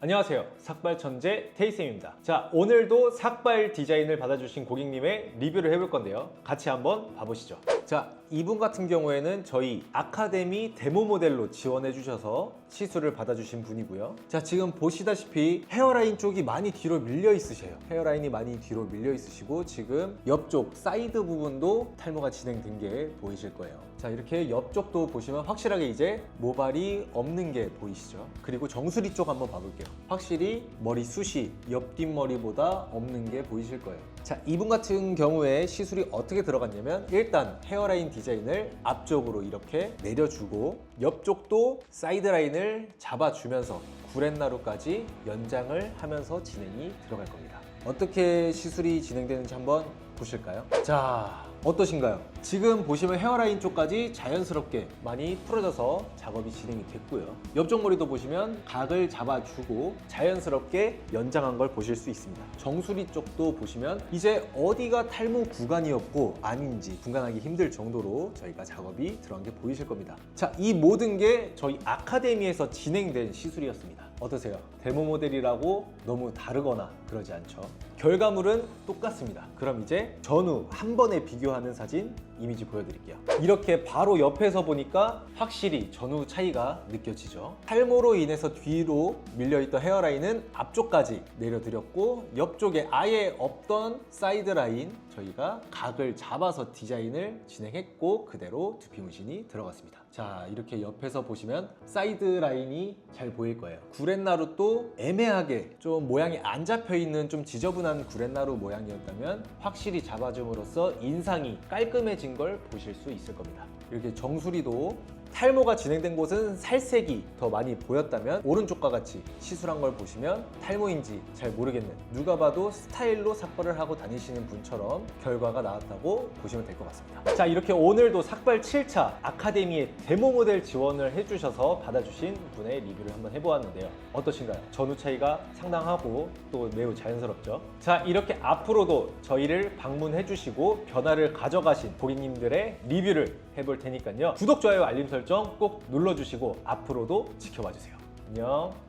안녕하세요. 삭발천재 테이쌤입니다. 자, 오늘도 삭발 디자인을 받아주신 고객님의 리뷰를 해볼 건데요. 같이 한번 봐보시죠. 자, 이분 같은 경우에는 저희 아카데미 데모 모델로 지원해 주셔서 시술을 받아주신 분이고요. 자, 지금 보시다시피 헤어라인 쪽이 많이 뒤로 밀려 있으세요. 헤어라인이 많이 뒤로 밀려 있으시고 지금 옆쪽 사이드 부분도 탈모가 진행된 게 보이실 거예요. 자, 이렇게 옆쪽도 보시면 확실하게 이제 모발이 없는 게 보이시죠? 그리고 정수리 쪽 한번 봐볼게요. 확실히 머리 숱이 옆뒷머리보다 없는 게 보이실 거예요. 자, 이분 같은 경우에 시술이 어떻게 들어갔냐면 일단 헤어라인 디자인을 앞쪽으로 이렇게 내려주고 옆쪽도 사이드 라인을 잡아주면서 구렛나루까지 연장을 하면서 진행이 들어갈 겁니다. 어떻게 시술이 진행되는지 한번 보실까요? 자, 어떠신가요? 지금 보시면 헤어라인 쪽까지 자연스럽게 많이 풀어져서 작업이 진행이 됐고요. 옆쪽 머리도 보시면 각을 잡아주고 자연스럽게 연장한 걸 보실 수 있습니다. 정수리 쪽도 보시면 이제 어디가 탈모 구간이었고 아닌지 분간하기 힘들 정도로 저희가 작업이 들어간 게 보이실 겁니다. 자, 이 모든 게 저희 아카데미에서 진행된 시술이었습니다. 어떠세요? 데모 모델이라고 너무 다르거나 그러지 않죠? 결과물은 똑같습니다. 그럼 이제 전후 한 번에 비교하는 사진 이미지 보여드릴게요. 이렇게 바로 옆에서 보니까 확실히 전후 차이가 느껴지죠. 탈모로 인해서 뒤로 밀려있던 헤어라인은 앞쪽까지 내려드렸고 옆쪽에 아예 없던 사이드 라인 저희가 각을 잡아서 디자인을 진행했고 그대로 두피 문신이 들어갔습니다. 자 이렇게 옆에서 보시면 사이드 라인이 잘 보일 거예요. 구렛나루도 애매하게 좀 모양이 안 잡혀 있는 좀 지저분한 구렛나루 모양이었다면 확실히 잡아줌으로써 인상이 깔끔해진 걸 보실 수 있을 겁니다. 이렇게 정수리도 탈모가 진행된 곳은 살색이 더 많이 보였다면 오른쪽과 같이 시술한 걸 보시면 탈모인지 잘 모르겠는 누가 봐도 스타일로 삭발을 하고 다니시는 분처럼 결과가 나왔다고 보시면 될 것 같습니다. 자 이렇게 오늘도 삭발 7차 아카데미의 데모 모델 지원을 해주셔서 받아주신 분의 리뷰를 한번 해보았는데요. 어떠신가요? 전후 차이가 상당하고 또 매우 자연스럽죠. 자 이렇게 앞으로도 저희를 방문해 주시고 변화를 가져가신 고객님들의 리뷰를 해볼 테니까요. 구독, 좋아요, 알림 설정 꼭 눌러주시고 앞으로도 지켜봐 주세요. 안녕.